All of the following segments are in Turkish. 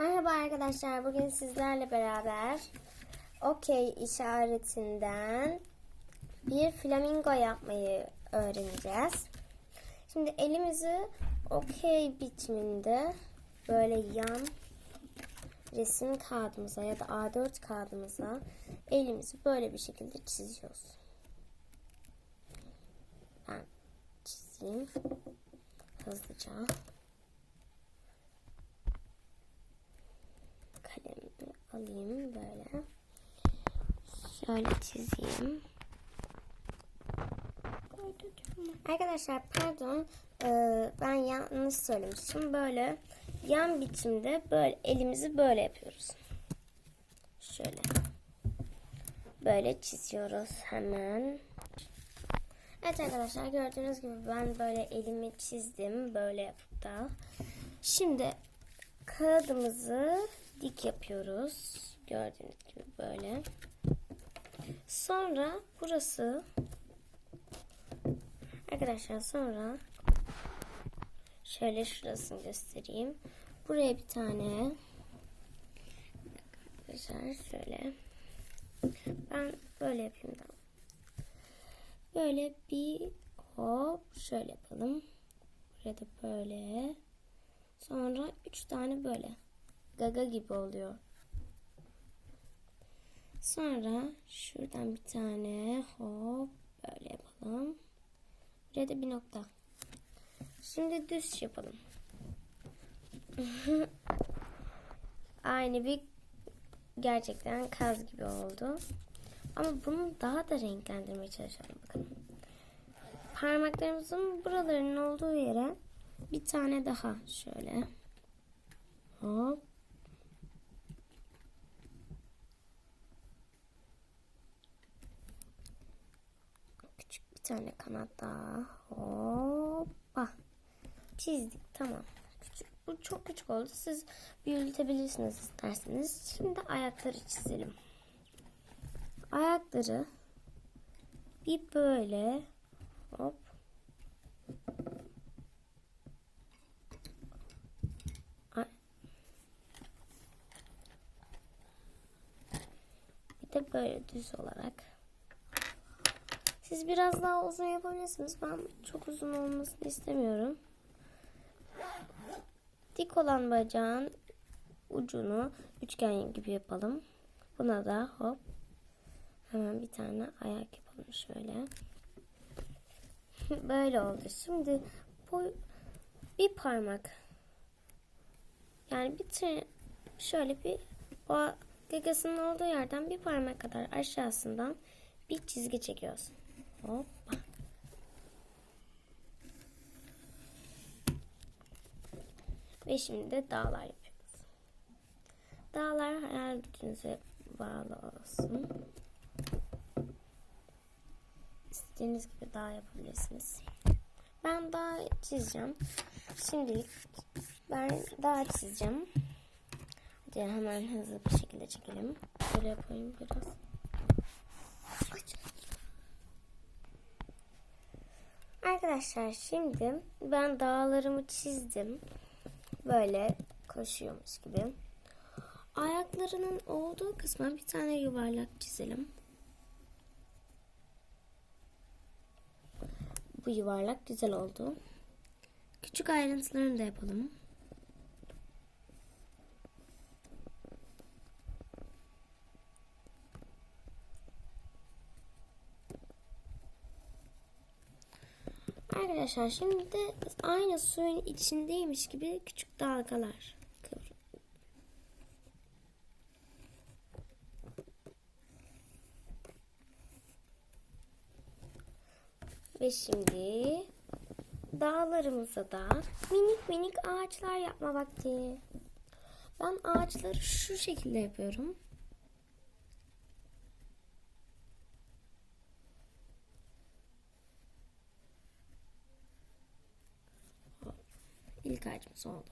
Merhaba arkadaşlar. Bugün sizlerle beraber okey işaretinden bir flamingo yapmayı öğreneceğiz. Şimdi elimizi okey biçiminde böyle yan resim kağıdımıza ya da A4 kağıdımıza elimizi böyle bir şekilde çiziyoruz. Ben çizeyim hızlıca. Alayım böyle. Şöyle çizeyim. Arkadaşlar pardon ee, ben yanlış söylemişim. Böyle yan biçimde böyle elimizi böyle yapıyoruz. Şöyle. Böyle çiziyoruz hemen. Evet arkadaşlar gördüğünüz gibi ben böyle elimi çizdim. Böyle yapıp da. Şimdi kağıdımızı dik yapıyoruz. Gördüğünüz gibi böyle. Sonra burası arkadaşlar sonra şöyle şurasını göstereyim. Buraya bir tane arkadaşlar şöyle ben böyle yapayım da. Böyle bir hop şöyle yapalım. Buraya da böyle. Sonra üç tane böyle gaga gibi oluyor. Sonra şuradan bir tane hop böyle yapalım. Buraya da bir nokta. Şimdi düz yapalım. Aynı bir gerçekten kaz gibi oldu. Ama bunu daha da renklendirmeye çalışalım bakalım. Parmaklarımızın buralarının olduğu yere bir tane daha şöyle. Hop. Küçük bir tane kanat daha. Hoppa. Çizdik. Tamam. Küçük, bu çok küçük oldu. Siz büyütebilirsiniz isterseniz. Şimdi ayakları çizelim. Ayakları bir böyle hop Bir de böyle düz olarak. Siz biraz daha uzun yapabilirsiniz. Ben çok uzun olmasını istemiyorum. Dik olan bacağın ucunu üçgen gibi yapalım. Buna da hop hemen bir tane ayak yapalım şöyle. Böyle oldu. Şimdi bu bir parmak yani bir şöyle bir o gagasının olduğu yerden bir parmak kadar aşağısından bir çizgi çekiyorsun. Hoppa. Ve şimdi de dağlar yapıyoruz. Dağlar hayal gücünüze bağlı olsun. İstediğiniz gibi dağ yapabilirsiniz. Ben dağ çizeceğim. Şimdilik ben dağ çizeceğim. Hadi hemen hızlı bir şekilde çekelim. Böyle yapayım biraz. Arkadaşlar şimdi ben dağlarımı çizdim. Böyle koşuyormuş gibi. Ayaklarının olduğu kısma bir tane yuvarlak çizelim. Bu yuvarlak güzel oldu. Küçük ayrıntılarını da yapalım. Arkadaşlar şimdi de aynı suyun içindeymiş gibi küçük dalgalar. Ve şimdi dağlarımıza da minik minik ağaçlar yapma vakti. Ben ağaçları şu şekilde yapıyorum. İlk ağacımız oldu.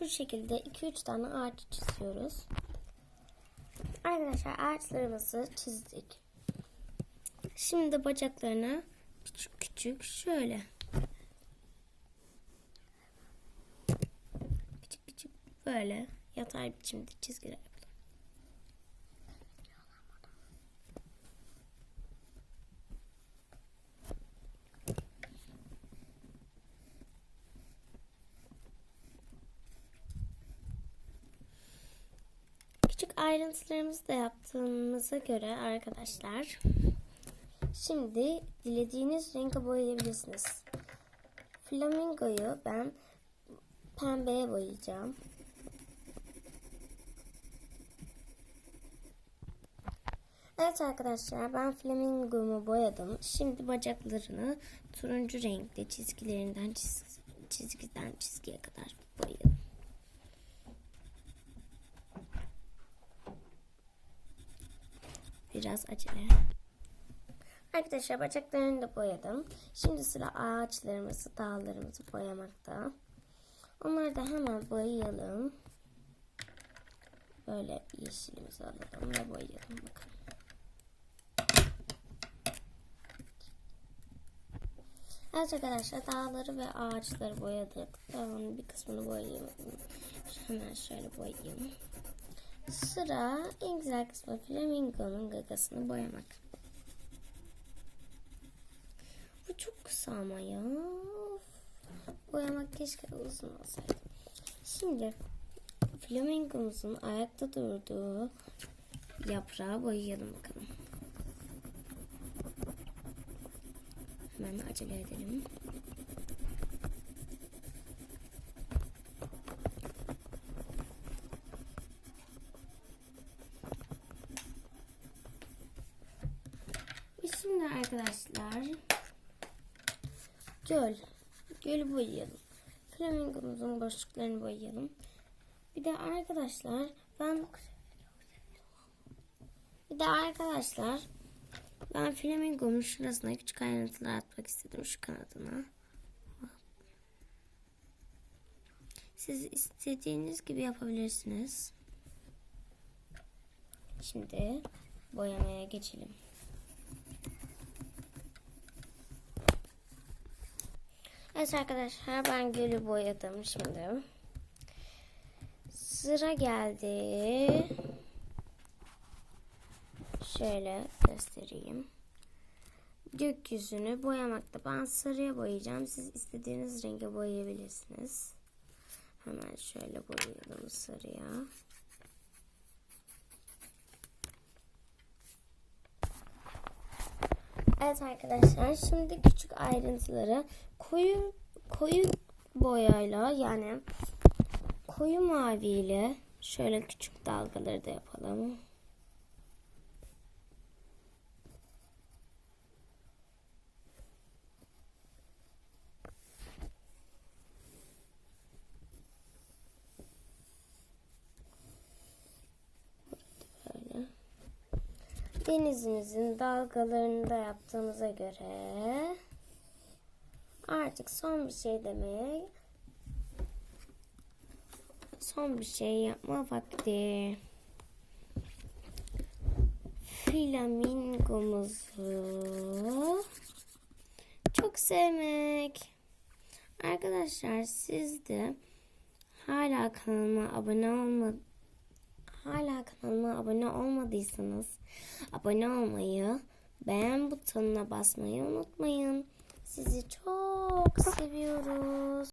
bu şekilde 2-3 tane ağaç çiziyoruz. Arkadaşlar ağaçlarımızı çizdik. Şimdi bacaklarına küçük küçük şöyle küçük küçük böyle yatay biçimde çizgiler yapalım. Küçük ayrıntılarımızı da yaptığımıza göre arkadaşlar şimdi dilediğiniz renge boyayabilirsiniz. Flamingoyu ben pembeye boyayacağım. Evet arkadaşlar ben flamingomu boyadım. Şimdi bacaklarını turuncu renkte çizgilerinden çiz- çizgiden çizgiye kadar boyayalım. Biraz acele. Arkadaşlar bacaklarını da boyadım. Şimdi sıra ağaçlarımızı, dağlarımızı boyamakta. Onları da hemen boyayalım. Böyle yeşilimizi alalım ve boyayalım. Bakın. Evet arkadaşlar dağları ve ağaçları boyadık. Dağın bir kısmını boyayayım. Hemen şöyle boyayayım. Sıra en güzel kısmı flamingonun gagasını boyamak. Bu çok kısa ama ya. Boyamak keşke uzun olsaydı. Şimdi flamingomuzun ayakta durduğu yaprağı boyayalım bakalım. Hemen acele edelim. Şimdi arkadaşlar göl. Gölü boyayalım. Flamingomuzun boşluklarını boyayalım. Bir de arkadaşlar ben bir de arkadaşlar ben flamingonun şurasına küçük ayrıntılar atmak istedim şu kanadına. Siz istediğiniz gibi yapabilirsiniz. Şimdi boyamaya geçelim. Evet arkadaşlar ben gölü boyadım şimdi. Sıra geldi. Şöyle göstereyim. Gökyüzünü boyamakta. Ben sarıya boyayacağım. Siz istediğiniz renge boyayabilirsiniz. Hemen şöyle boyayalım sarıya. Evet arkadaşlar şimdi küçük ayrıntıları koyu koyu boyayla yani koyu maviyle şöyle küçük dalgaları da yapalım. Denizimizin dalgalarını da yaptığımıza göre artık son bir şey demeye son bir şey yapma vakti. Flamingomuzu çok sevmek. Arkadaşlar siz de hala kanalıma abone olma hala kanalıma abone olmadıysanız abone olmayı, beğen butonuna basmayı unutmayın. Sizi çok seviyoruz.